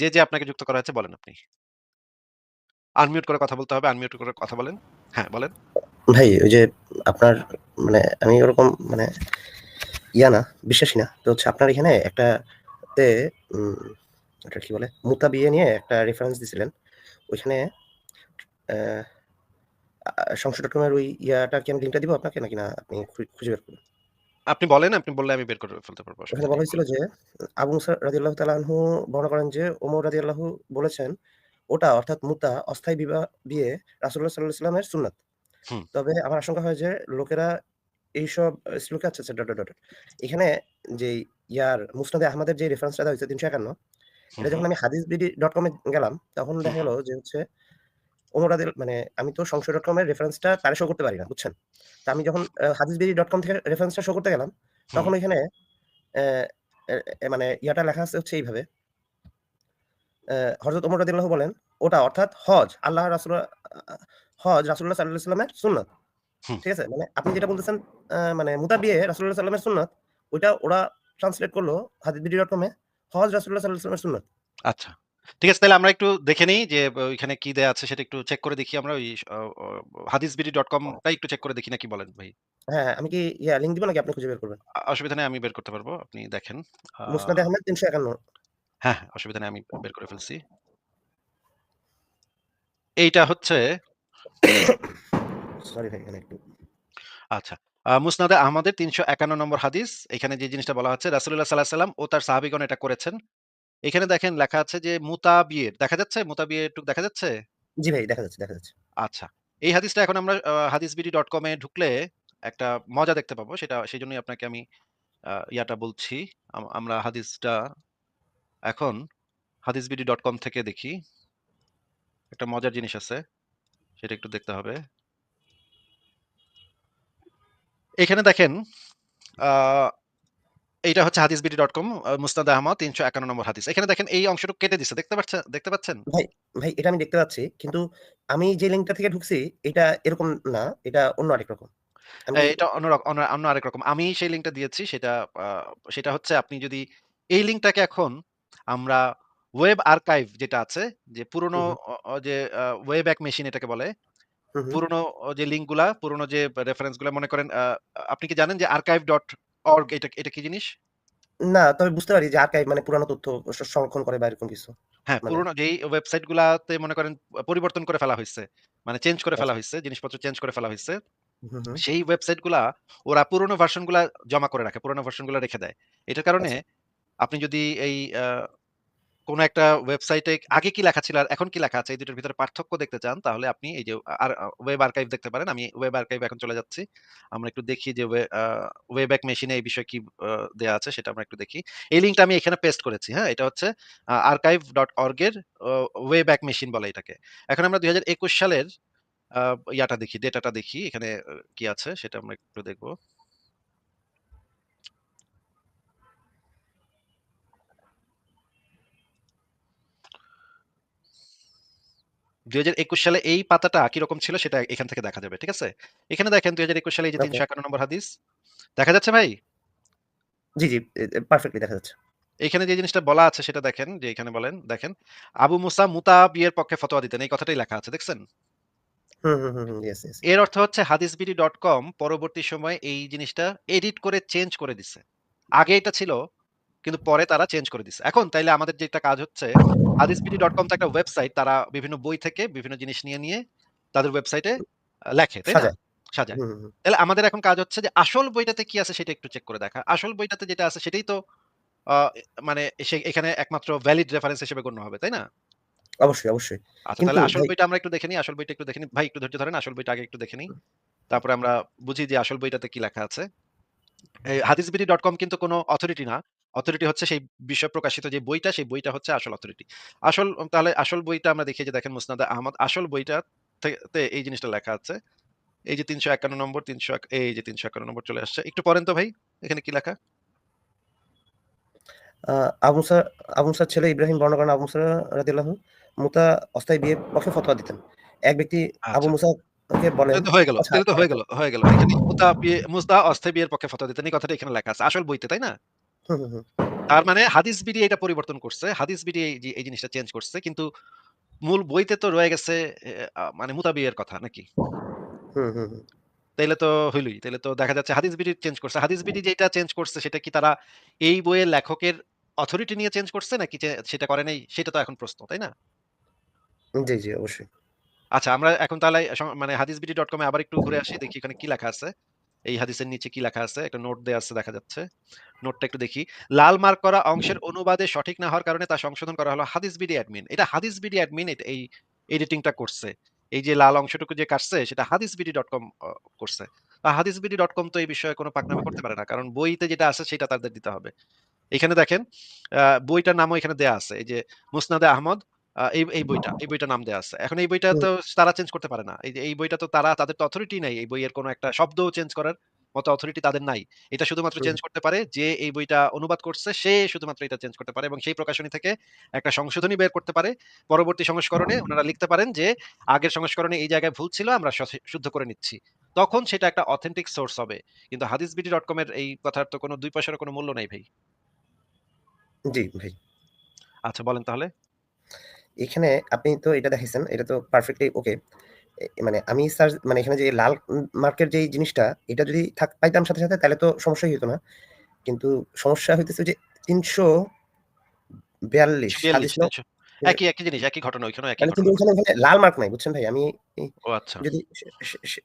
যে, যে আপনাকে যুক্ত করা হয়েছে বলেন আপনি। আনমিউট করে কথা বলতে হবে। আনমিউট করে কথা বলেন। হ্যাঁ, বলেন। ভাই ওই যে আপনার মানে আমি ওরকম মানে ইয়া না, বিশ্বাসী না। তো হচ্ছে আপনার এখানে একটা তে ওটা কি বলে? মুতা বিয়ে নিয়ে একটা রেফারেন্স দিছিলেন। ওইখানে আ সংশয়.com এর ওই ইয়াটা কি আমি লিংকটা দিব আপনাকে নাকি না আপনি খুঁজে বের করবেন? আপনি বলেন, আপনি বললে আমি বের করে ফেলতে পারব। ওখানে বলা হয়েছিল যে আবু মুসা রাদিয়াল্লাহু তাআলা আনহু বর্ণনা করেন যে ওমর রাদিয়াল্লাহু বলেছেন, ওটা অর্থাৎ মুতা অস্থায়ী বিবাহ বিয়ে রাসূলুল্লাহ সাল্লাল্লাহু আলাইহি ওয়াসাল্লামের সুন্নাত। তবে আমার আশঙ্কা হয় যে লোকেরা এইসব শ্লোকে আচ্ছা, আচ্ছা ডট, ডট। এখানে যে ইয়ার মুসনাদে আহমদের যে রেফারেন্সটা দেওয়া হয়েছে ৩৫১ হুম, এটা যখন। আমি হাদিসবিডি.com এ গেলাম তখন দেখা। গেল যে হচ্ছে ওমর রাদিয়াল মানে আমি তো সংশয়.com এর রেফারেন্সটা তারে শো করতে পারি না, বুঝছেন? তো আমি যখন আ হাদিসবিডি.com থেকে রেফারেন্সটা শো করতে গেলাম, তখন ওইখানে অ্যা এ এ মানে ইয়াটা লেখা আছে হচ্ছে এইভাবে অ্যা হযরত ওমর রাদিয়াল্লাহু বলেন, ওটা অর্থাৎ হজ আল্লাহ রাসূল হজ রাসূলুল্লাহ সাল্লাল্লাহু আলাইহি ওয়াসাল্লামের সুন্নাত। ঠিক আছে? মানে আপনি যেটা বলতেছেন মানে মুতা বিয়ে রাসূলুল্লাহ সাল্লাল্লাহু আলাইহি ওয়াসাল্লামের সুন্নাত, ওইটা ওরা ট্রান্সলেট করল হাদিসবিডি.com এ হজ রাসূলুল্লাহ সাল্লাল্লাহু আলাইহি ওয়াসাল্লামের সুন্নাত। আচ্ছা। ঠিক আছে তাহলে আমরা একটু দেখে নেই যে ওইখানে কি দেয়া আছে সেটা একটু চেক করে দেখি আমরা ওই হাদিসবিডি.com টাই একটু চেক করে দেখি নাকি বলেন ভাই? হ্যাঁ, হ্যাঁ। আমি কি ইয়া লিংক দিব নাকি আপনি খুঁজে বের করবেন? অসুবিধা নেই আমি বের করতে পারব। আপনি দেখেন। মুসনাদে আহমেদ ৩৫১ হ্যাঁ, হ্যাঁ, অসুবিধা নেই আমি বের করে ফেলছি। এইটা হচ্ছে সরি ভাই এখানে একটু আচ্ছা। মুসনাদে আহমদের ৩৫১ নম্বর হাদিস। এখানে যে জিনিসটা বলা হচ্ছে রাসূলুল্লাহ সাল্লাল্লাহু আলাইহি ওয়াসাল্লাম ও তার সাহাবীগণ এটা করেছেন। এখানে দেখেন লেখা আছে যে মুতা বিয়ের। দেখা যাচ্ছে? মুতা বিয়ে একটু দেখা যাচ্ছে? জি ভাই দেখা যাচ্ছে, দেখা যাচ্ছে। আচ্ছা। এই হাদিসটা এখন আমরা আ হাদিসবিডি.com এ ঢুকলে একটা মজা দেখতে পাবো। সেটা সেজন্যই আপনাকে আমি ইয়াটা বলছি। আমরা হাদিসটা এখন হাদিসবিডি.com থেকে দেখি। একটা মজার জিনিস আছে। সেটা একটু দেখতে হবে। এখানে দেখেন এইটা হচ্ছে হাদিসবিডি.com আ মুসনাদ আহমদ ৩৫১ নম্বর হাদিস। এখানে দেখেন এই অংশটুকু কেটে দিছে। দেখতে পাচ্ছেন দেখতে পাচ্ছেন? ভাই, ভাই এটা আমি দেখতে পাচ্ছি। কিন্তু আমি যে লিংকটা থেকে ঢুকছি এটা এরকম না। এটা অন্য আরেক রকম। এটা অন্য অন্য আরেক রকম। আমি সেই লিঙ্কটা দিয়েছি সেটা সেটা হচ্ছে আপনি যদি এই লিঙ্কটাকে এখন আমরা ওয়েব আর্কাইভ যেটা আছে যে পুরনো যে আ ওয়েব্যাক মেশিন এটাকে বলে। পুরনো যে লিঙ্কগুলা, পুরনো যে রেফারেন্সগুলা মনে করেন আপনি কি জানেন যে archive.org এটা এটা কি জিনিস? না, তবে বুঝতে পারি যে আর্কাইভ মানে পুরানো তথ্য সংরক্ষণ করে বা এরকম কিছু। হ্যাঁ, মানে পুরনো যেই ওয়েবসাইট গুলাতে মনে করেন পরিবর্তন করে ফেলা হয়েছে মানে চেঞ্জ করে ফেলা হয়েছে হইছে। জিনিসপত্র চেঞ্জ করে ফেলা হুম। সেই ওয়েবসাইটগুলা ওরা পুরোনো ভার্সনগুলা জমা করে রাখে। পুরোনো ভার্সনগুলা রেখে দেয়। এটার কারণে আচ্ছা। আপনি যদি এই কোন একটা ওয়েবসাইটে আগে কি লেখা ছিল আর এখন কি লেখা আছে এই দুটোর ভিতরে পার্থক্য দেখতে চান তাহলে আপনি এই যে আর ওয়েব আর্কাইভ দেখতে পারেন। আমি ওয়েব আর্কাইভ এখন চলে যাচ্ছি। আমরা একটু দেখি যে ওয়েব ওয়েব্যাক মেশিনে এই বিষয়ে কি দেয়া আছে সেটা আমরা একটু দেখি। এই লিঙ্কটা আমি এখানে পেস্ট করেছি। হ্যাঁ? এটা হচ্ছে আ archive.org এর অ ওয়েব্যাক মেশিন বলে এটাকে। এখন আমরা ২০২১ সালের ইয়াটা দেখি, ডেটাটা দেখি। এখানে কি আছে সেটা আমরা একটু দেখব। ২০২১ সালে এই পাতাটা কীরকম ছিল সেটা এখান থেকে দেখা যাবে। ঠিক আছে? এখানে দেখেন ২০২১ সালে এই যে ওকে। ৩৫১ নম্বর হাদিস। দেখা যাচ্ছে ভাই? জি, জি। পারফেক্টলি দেখা যাচ্ছে। এখানে যে জিনিসটা বলা আছে সেটা দেখেন যে এখানে বলেন দেখেন, আবু মুসা মুতা বিয়ের পক্ষে ফতোয়া দিতেন। এই কথাটাই লেখা আছে। দেখছেন? এর অর্থ হচ্ছে হাদিসবিডি.com পরবর্তী সময়ে এই জিনিসটা এডিট করে চেঞ্জ করে দিছে। আগে এটা ছিল কিন্তু পরে তারা চেঞ্জ করে দিছে। এখন তাইলে আমাদের যেটা কাজ হচ্ছে হাদিসবিডি.com তো একটা ওয়েবসাইট তারা বিভিন্ন বই থেকে বিভিন্ন জিনিস নিয়ে, নিয়ে তাদের ওয়েবসাইটে লেখে, তাই না? সাজায়। তাহলে আমাদের এখন কাজ হচ্ছে যে আসল বইটাতে কি আছে সেটা একটু চেক করে দেখা। আসল বইটাতে যেটা আছে সেটাই তো মানে এখানে একমাত্র ভ্যালিড রেফারেন্স হিসেবে গণ্য হবে, তাই না? অবশ্যই, অবশ্যই। আচ্ছা তাহলে আসল বইটা আমরা একটু দেখে নিই। আসল বইটা একটু দেখে নিই। ভাই একটু ধৈর্য ধরেন। আসল বইটা আগে একটু দেখে নিই। তারপরে আমরা বুঝি যে আসল বইটাতে কি লেখা আছে। হাদিসবিডি ডট কম কিন্তু কোনো অথরিটি না। অথরিটি হচ্ছে সেই বিষয় প্রকাশিত যে বইটা, সেই বইটা হচ্ছে আসল অথরিটি। আসল তাহলে আসল বইটা আমরা দেখি যে দেখেন মুসনাদে আহমদ আসল বইটা তে এই জিনিসটা লেখা আছে। এই যে ৩৫১ নম্বর ৩০০ এই যে ৩৫১ নম্বর চলে আসছে। একটু পড়েন তো ভাই। এখানে কি লেখা? আবু মুসা আবু মুসার ছেলে ইব্রাহিম বর্ণনা করেন আবু মুসা রাদিয়াল্লাহু মুতা অস্থায়ী বিয়ের পক্ষে ফতোয়া দিতেন। এক ব্যক্তি আবু আচ্ছা। তো হয়ে গেল। হয়ে। গেল, হয়ে গেল। এখানে মুতা বিয়ে মুসদা অস্থায়ী বিয়ের পক্ষে ফতোয়া দিতেন। এই কথাটা এখানে লেখা আছে। আসল বইতে, তাই না? তার মানে হাদিস বিডি এটা পরিবর্তন করছে। হাদিস বিডি এই জিনিসটা চেঞ্জ করছে। কিন্তু মূল বইতে তো রয়ে গেছে মানে মুতাবিয়ের কথা নাকি? তাইলে তো হইলই। তাইলে তো দেখা যাচ্ছে হাদিস বিডি চেঞ্জ করছে। হাদিস বিডি যেটা চেঞ্জ করছে সেটা কি তারা এই বইয়ের লেখকের অথরিটি নিয়ে চেঞ্জ করছে নাকি সেটা করে নাই? সেটা তো এখন প্রশ্ন, তাই না? জি, জি অবশ্যই। আচ্ছা আমরা এখন তাহলে মানে ডট এ আবার একটু ঘুরে আসি। দেখি এখানে কি লেখা আছে। এই হাদিসের নিচে কি লেখা আছে? একটা নোট দেয়া আছে দেখা যাচ্ছে। নোটটা একটু দেখি। লাল মার্ক করা অংশের অনুবাদে সঠিক না হওয়ার কারণে তা সংশোধন করা হলো হাদিসবিডি অ্যাডমিন। এটা হাদিসবিডি অ্যাডমিন এই এডিটিংটা করছে। এই যে লাল অংশটুকু যে কাটছে সেটা হাদিসবিডি.কম অ করছে। আ হাদিসবিডি.কম তো এই বিষয়ে কোন পাকনামি করতে পারে না। কারণ বইতে যেটা আছে সেটা তাদের দিতে হবে। এখানে দেখেন বইটার নামও এখানে দেয়া আছে। এই যে মুসনাদে আহমদ এই এই বইটা, এই বইটার নাম দেয়া আছে। এখন এই বইটা তো তারা চেঞ্জ করতে পারে না। এই বইটা তো তারা তাদের তো অথরিটি নাই এই বইয়ের কোন একটা শব্দও চেঞ্জ করার মতো অথরিটি তাদের নাই। এটা শুধুমাত্র চেঞ্জ করতে পারে যে এই বইটা অনুবাদ করছে সে শুধুমাত্র এটা চেঞ্জ করতে পারে এবং সেই প্রকাশনী থেকে একটা সংশোধনী বের করতে পারে। পরবর্তী সংস্করণে উনারা লিখতে পারেন যে আগের সংস্করণে এই জায়গায় ভুল ছিল আমরা শুদ্ধ করে নিচ্ছি। তখন সেটা একটা অথেন্টিক সোর্স হবে। কিন্তু হাদিসবিডি.কম এর এই কথার তো কোন ২ পয়সারও কোন মূল্য নাই ভাই। জি, ভাই। আচ্ছা বলেন তাহলে। এখানে আপনি তো এটা দেখাইছেন। এটা তো পারফেক্টলি ওকে। মানে আমি সার্চ মানে এখানে যে লাল মার্কের যে জিনিসটা এটা যদি থাক পাইতাম সাথে, সাথে তাইলে তো সমস্যাই হইতো না। কিন্তু সমস্যা হইতেছে যে ৩৪২ হাদিস ৩৪২ নং ৩০০ এ একই, একই জিনিস, একই ঘটনা ওইখানেও একই কিন্তু ওখানে, ওখানে লাল মার্ক নাই বুঝছেন ভাই? আমি ও আচ্ছা। যদি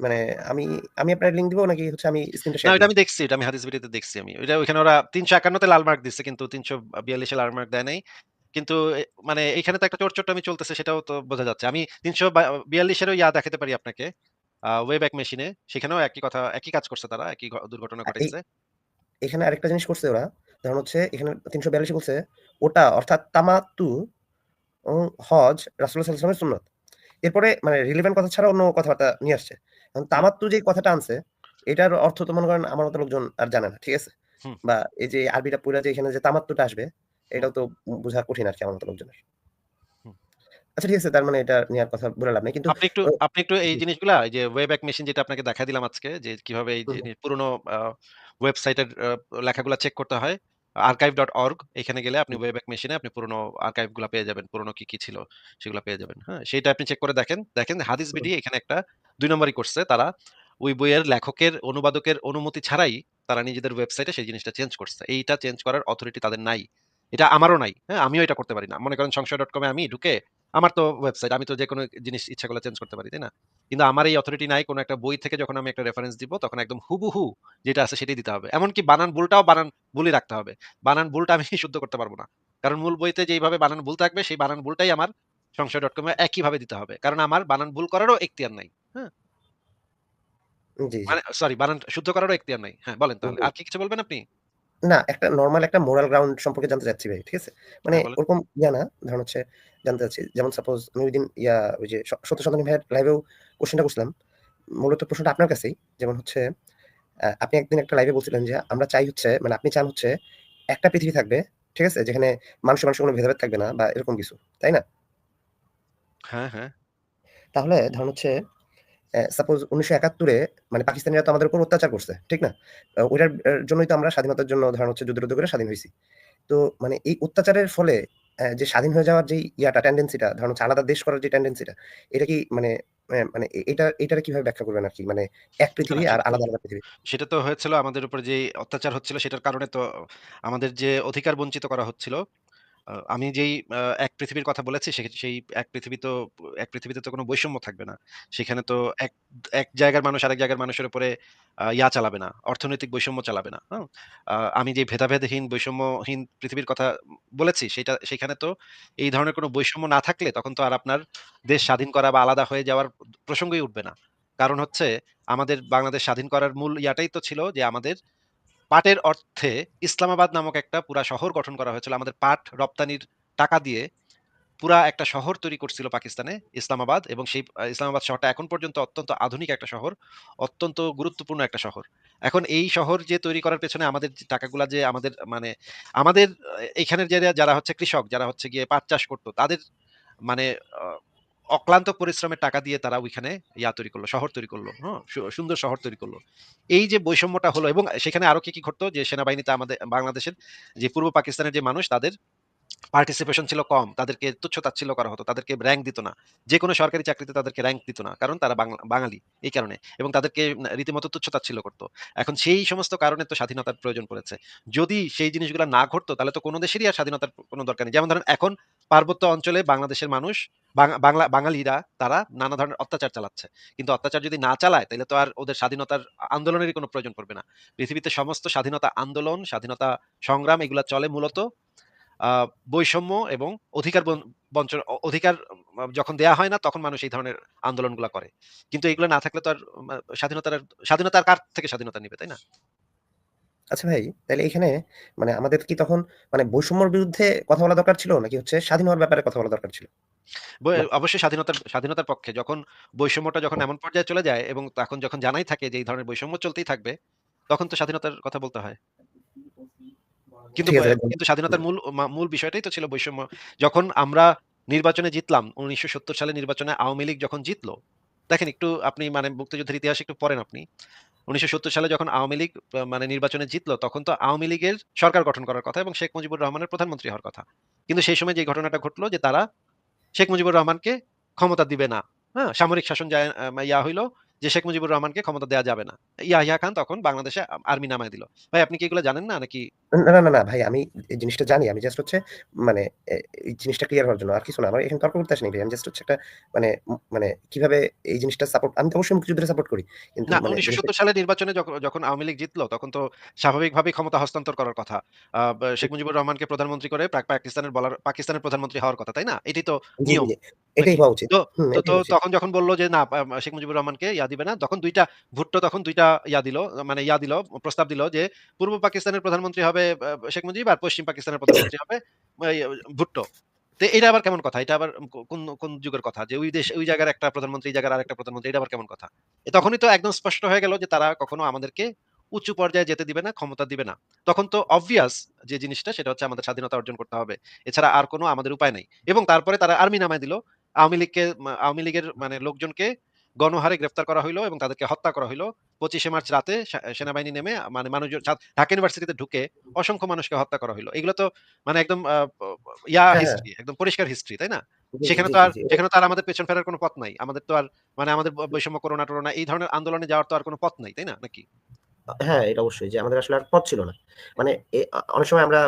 মানে আমি আমি আপনার লিংক দিব নাকি হচ্ছে আমি স্ক্রিনটা শেয়ার ওইটা দিব? আমি দেখছি। এটা আমি হাদিসবিডিতে দেখছি আমি। ওইটা ওইখানে ওরা ৩৫১ তে লাল মার্ক দিছে কিন্তু ৩৪২ এ লাল মার্ক দেয় নাই। কিন্তু মানে এখানে তো একটা চোরচট্টামি চলতেছে সেটাও তো বোঝা যাচ্ছে। আমি ৩৪২ এরও ইয়া দেখাতে পারি আপনাকে। ওয়েব্যাক মেশিনে সেখানেও একই কথা একই কাজ করছে তারা। একই দুর্ঘটনা ঘটাইছে। এখানে আরেকটা জিনিস করছে ওরা। ধরেন হচ্ছে এখানে ৩৪২ এ বলছে ওটা অর্থাৎ তামাত্তু ও হজ রাসূলুল্লাহ সাল্লাল্লাহু সুন্নত। এরপরে মানে রিলেভেন্ট কথা ছাড়া অন্য কথাবার্তা নিয়ে আসছে। এখন হুম। তামাত্তু যেই কথাটা আনছে, এটার অর্থ তো মনে করেন আমার মতো লোকজন আর জানে না। ঠিক আছে? বা এই যে আরবিটা পুরা যে এখানে যে তামাত্তুটা আসবে। এটাও তো বুঝা কঠিন আরকি আমার মতো লোকজনের। আচ্ছা ঠিক আছে তার মানে এটা নিয়ে আর কথা বলে লাভ নাই। কিন্তু আপনি একটু আপনি একটু এই জিনিসগুলা এই যে ওয়েব্যাক মেশিন যেটা আপনাকে দেখায় দিলাম আজকে যে কীভাবে এই। পুরনো ওয়েবসাইটের লেখাগুলা চেক করতে হয়। archive.org এখানে গেলে আপনি। ওয়েব্যাক মেশিনে আপনি পুরনো আর্কাইভগুলা পেয়ে যাবেন। পুরনো কি, কি ছিল সেগুলা পেয়ে যাবেন। হ্যাঁ? সেইটা আপনি চেক করে দেখেন। দেখেন হুম। হাদিসবিডি এখানে একটা ২ নম্বরই করছে। তারা ওই বইয়ের লেখকের অনুবাদকের অনুমতি ছাড়াই তারা নিজেদের ওয়েবসাইটে সেই জিনিসটা চেঞ্জ করছে। এইটা চেঞ্জ করার অথরিটি তাদের নাই। এটা আমারও নাই। হ্যাঁ? আমিও এটা করতে পারি না। মনে করেন সংশয়.কম এ আমি ঢুকে আমার তো ওয়েবসাইট। আমি তো যে কোনো জিনিস ইচ্ছা করলে চেঞ্জ করতে পারি, তাই না? কিন্তু আমার এই অথরিটি নাই। কোন একটা বই থেকে যখন আমি একটা রেফারেন্স দিব তখন একদম হুবহু যেটা আছে সেটাই দিতে হবে। এমনকি বানান ভুলটাও বানান ভুলই রাখতে হবে। বানান ভুলটা আমি শুদ্ধ করতে পারব না। কারণ মূল বইতে যেইভাবে বানান ভুল থাকবে সেই বানান ভুলটাই আমার সংশয়.কম এ একইভাবে দিতে হবে। কারণ আমার বানান ভুল করারও এখতিয়ার নাই। হ্যাঁ? মানে সরি বানান শুদ্ধ করারও এখতিয়ার নাই। হ্যাঁ, বলেন তাহলে। আর কি কিছু বলবেন আপনি? না, একটা নরমাল একটা মোরাল গ্রাউন্ড সম্পর্কে জানতে চাচ্ছি ভাই। ঠিক আছে? মানে হ্যাঁ, ওরকম ইয়া না, ধরেন হচ্ছে জানতে চাচ্ছি। যেমন সাপোজ আমি ঐদিন ইয়া ওই যে সত্য সন্ধানী ভাইয়ের লাইভেও কোয়েশ্চেনটা করছিলাম। মূলত প্রশ্নটা আপনার কাছেই। যেমন হচ্ছে আপনি একদিন একটা লাইভে বলছিলেন যে আমরা চাই হচ্ছে মানে আপনি চান হচ্ছে একটা পৃথিবী থাকবে। ঠিক আছে? যেখানে মানুষে, মানুষের কোনো ভেদাভেদ থাকবে না বা এরকম কিছু। তাই না? হ্যাঁ, হ্যাঁ। তাহলে ধরুন হচ্ছে সাপোজ ১৯৭১ এ মানে পাকিস্তানিরা তো আমাদের উপর অত্যাচার করছে। ঠিক না? ওইটার জন্যই তো আমরা স্বাধীনতার জন্য ধরেন হচ্ছে যুদ্ধ-টুদ্ধ করে স্বাধীন হইছি। তো মানে এই অত্যাচারের ফলে যে স্বাধীন হয়ে যাওয়ার যে ইয়াটা টেনডেন্সিটা ধরেন হচ্ছে আলাদা দেশ করার যে টেনডেন্সিটা এটা কি মানে মানে এটা এটারে কীভাবে ব্যাখ্যা করবেন আরকি? মানে এক পৃথিবী আর আলাদা, আলাদা পৃথিবী। সেটা তো হয়েছিল আমাদের উপর যেই অত্যাচার হচ্ছিল সেটার কারণে তো আমাদের যে অধিকার বঞ্চিত করা হচ্ছিল। আমি যেই এক পৃথিবীর কথা বলেছি সেই এক পৃথিবী তো, এক পৃথিবীতে তো কোনো বৈষম্য থাকবে না। সেখানে তো এক এক জায়গার মানুষ আরেক জায়গার মানুষের উপরে ইয়া চালাবে না। অর্থনৈতিক বৈষম্য চালাবে না। আ, আমি যে ভেদাভেদহীন, বৈষম্যহীন পৃথিবীর কথা বলেছি, সেটা, সেখানে তো এই ধরনের কোনো বৈষম্য না থাকলে তখন তো আর আপনার দেশ স্বাধীন করা বা আলাদা হয়ে যাওয়ার প্রসঙ্গই উঠবে না। কারণ হচ্ছে, আমাদের বাংলাদেশ স্বাধীন করার মূল ইয়াটাই তো ছিল যে আমাদের পাটের অর্থে ইসলামাবাদ নামক একটা পুরা শহর গঠন করা হয়েছিল। আমাদের পাট রপ্তানির টাকা দিয়ে পুরা একটা শহর তৈরি করছিল পাকিস্তানে ইসলামাবাদ এবং সেই ইসলামাবাদ শহরটা এখন পর্যন্ত অত্যন্ত আধুনিক একটা শহর। অত্যন্ত গুরুত্বপূর্ণ একটা শহর। এখন এই শহর যে তৈরি করার পেছনে আমাদের টাকাগুলা যে আমাদের মানে আমাদের এখানের যারা যারা হচ্ছে কৃষক, যারা হচ্ছে গিয়ে পাট চাষ করতো তাদের মানে অক্লান্ত পরিশ্রমের টাকা দিয়ে তারা ওইখানে ইয়া তৈরি করল, শহর তৈরি করল। হ্যাঁ? সুন্দর শহর তৈরি করল। এই যে বৈষম্যটা হলো এবং সেখানে আরও কি, কি ঘটতো যে সেনাবাহিনীতে আমাদের বাংলাদেশের যে পূর্ব পাকিস্তানের যে মানুষ তাদের পার্টিসিপেশন ছিল কম। তাদেরকে তুচ্ছ-তাচ্ছিল্য করা হতো। তাদেরকে র্যাঙ্ক দিত না। যে কোনো সরকারি চাকরিতে তাদেরকে র্যাঙ্ক দিত না। কারণ তারা বাঙালি এই কারণে। এবং তাদেরকে রীতিমতো তুচ্ছ-তাচ্ছিল্য করত। এখন সেই সমস্ত কারণে তো স্বাধীনতার প্রয়োজন পড়েছে। যদি সেই জিনিসগুলো না ঘটতো তাহলে তো কোন দেশেরই আর স্বাধীনতার কোনো দরকার নেই। যেমন ধরেন এখন পার্বত্য অঞ্চলে বাংলাদেশের মানুষ বাংলা বাঙালিরা তারা নানা ধরনের অত্যাচার চালাচ্ছে। কিন্তু অত্যাচার যদি না চালায় তাহলে তো আর ওদের স্বাধীনতার আন্দোলনেরই কোনো প্রয়োজন পড়বে না। পৃথিবীতে সমস্ত স্বাধীনতা আন্দোলন, স্বাধীনতা সংগ্রাম এগুলা চলে মূলত বৈষম্য এবং অধিকার বঞ্চন অধিকার যখন দেয়া হয় না তখন মানুষ এই ধরনের আন্দোলনগুলা করে। কিন্তু এগুলো না থাকলে তো আর স্বাধীনতার আর স্বাধীনতা আর কার থেকে স্বাধীনতা নিবে, তাই না? আচ্ছা ভাই, তাইলে এখানে মানে আমাদের কি তখন মানে বৈষম্যর বিরুদ্ধে কথা বলা দরকার ছিল? নাকি হচ্ছে স্বাধীন হওয়ার ব্যাপারে কথা বলা দরকার ছিল? অবশ্যই স্বাধীনতার স্বাধীনতার পক্ষে যখন বৈষম্যটা যখন এমন পর্যায়ে চলে যায় এবং তখন যখন জানাই থাকে যে এই ধরনের বৈষম্য চলতেই থাকবে, তখন তো স্বাধীনতার কথা বলতে হয়। কিন্তু। কিন্তু স্বাধীনতার মূল মূল বিষয়টাই তো ছিল বৈষম্য। যখন আমরা নির্বাচনে জিতলাম, ১৯৭০ সালে নির্বাচনে আওয়ামী লীগ যখন জিতল, দেখেন একটু আপনি মানে মুক্তিযুদ্ধের ইতিহাস একটু পড়েন আপনি। ১৯৭০ সালে যখন আওয়ামী লীগ মানে নির্বাচনে জিতলো তখন তো আওয়ামী লীগের সরকার গঠন করার কথা এবং শেখ মুজিবুর রহমানের প্রধানমন্ত্রী হওয়ার কথা। কিন্তু সেই সময় যে ঘটনাটা ঘটলো যে তারা শেখ মুজিবুর রহমানকে ক্ষমতা দিবে না। হ্যাঁ? সামরিক শাসন যায় ইয়া হইল যে শেখ মুজিবুর রহমানকে ক্ষমতা দেয়া যাবে না। ইয়াহিয়া খান তখন বাংলাদেশে আর্মি নামায় দিল। ভাই আপনি কি এগুলো জানেন না নাকি? না, না, না, ভাই আমি এই জিনিসটা জানি। আমি জাস্ট হচ্ছে মানে এই জিনিসটা ক্লিয়ার হওয়ার জন্য। আর কিছু না। আমার এখানে তর্ক করতে আসিনি ভাই। আমি জাস্ট হচ্ছে একটা মানে মানে কীভাবে এই জিনিসটা সাপোর্ট আমি তো অবশ্যই মুক্তিযুদ্ধের সাপোর্ট করি। কিন্তু না মানে জিনিসটা ১৯৭০ সালের নির্বাচনে যখন আওয়ামী লীগ জিতলো তখন তো স্বাভাবিকভাবেই ক্ষমতা হস্তান্তর করার কথা। শেখ মুজিবুর রহমানকে প্রধানমন্ত্রী করে পাক পাকিস্তানের বলার পাকিস্তানের প্রধানমন্ত্রী হওয়ার কথা, তাই না? এটাই তো নিয়ম এটাই হওয়া উচিত। তো। তখন যখন বলল যে না শেখ মুজিবুর রহমানকে ইয়া দিবে না, তখন ২ টা ভুট্টো তখন ২ টা ইয়া দিল মানে ইয়া দিল প্রস্তাব দিল যে পূর্ব পাকিস্তানের প্রধানমন্ত্রী হবে শেখ মুজিব আর পশ্চিম পাকিস্তানের প্রধানমন্ত্রী হবে ভুট্টো। তো এটা আবার কেমন কথা? এটা আবার কোন কোন যুগের কথা? যে ওই দেশ ওই জায়গার একটা প্রধানমন্ত্রী, এই জায়গার আরেকটা প্রধানমন্ত্রী এটা আবার কেমন কথা? তখনই তো একদম স্পষ্ট হয়ে গেল যে তারা কখনো আমাদেরকে উঁচু পর্যায়ে যেতে দিবে না, ক্ষমতা দিবে না। তখন তো obvious যে জিনিসটা সেটা হচ্ছে আমাদের স্বাধীনতা অর্জন করতে হবে। এছাড়া আর কোন আমাদের উপায় নাই। এবং তারপরে তারা আর্মি নামায় দিল। আওয়ামী লীগকে আওয়ামী লীগের মানে লোকজনকে গণহারে গ্রেফতার করা হইল এবং তাদেরকে হত্যা করা হইল। ২৫ শে মার্চ রাতে সেনাবাহিনী নেমে মানে মানুষজন ঢাকা ইউনিভার্সিটিতে ঢুকে অসংখ্য মানুষকে হত্যা করা হইল। এগুলো তো মানে একদম ইয়া হ্যাঁ, হ্যাঁ। হিস্ট্রি একদম পরিষ্কার হিস্ট্রি, তাই না? সেখানে তো আর সেখানে তো আর আমাদের পেছন ফেরার কোন পথ নাই। আমাদের তো আর মানে আমাদের বৈষম্য করোনা-টরোনা এই ধরনের আন্দোলনে যাওয়ার তো আর কোনো পথ নাই, তাই না? নাকি? হ্যাঁ, এটা অবশ্যই যে আমাদের আসলে আর পথ ছিল না। মানে অনেক সময় আমরা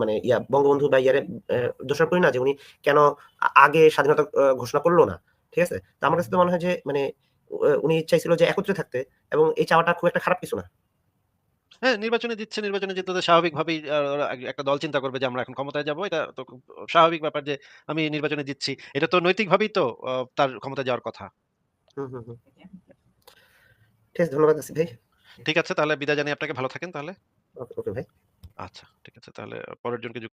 মানে ইয়া বঙ্গবন্ধু বা ইয়ারে এ দোষারোপ করি না যে উনি কেন আগে স্বাধীনতা ঘোষণা করল না। ঠিক আছে? তো আমার কাছে তো মনে হয় যে মানে উনি চাইছিল যে একত্রে থাকতে এবং এই চাওয়াটা খুব একটা খারাপ কিছু না। হ্যাঁ, নির্বাচনে জিতছে, নির্বাচনে জিতলে তো স্বাভাবিকভাবেই একটা দল চিন্তা করবে যে আমরা এখন ক্ষমতায় যাব। এটা তো স্বাভাবিক ব্যাপার যে আমি নির্বাচনে দিচ্ছি এটা তো নৈতিকভাবেই তো তার ক্ষমতায় যাওয়ার কথা। হুম, হুম, হুম। ঠিক আছে ধন্যবাদ আসিফ ভাই। ঠিক আছে তাহলে বিদায় জানিয়ে আপনাকে ভালো থাকেন তাহলে। ওকে, ওকে ভাই। আচ্ছা ঠিক আছে তাহলে পরের জনকে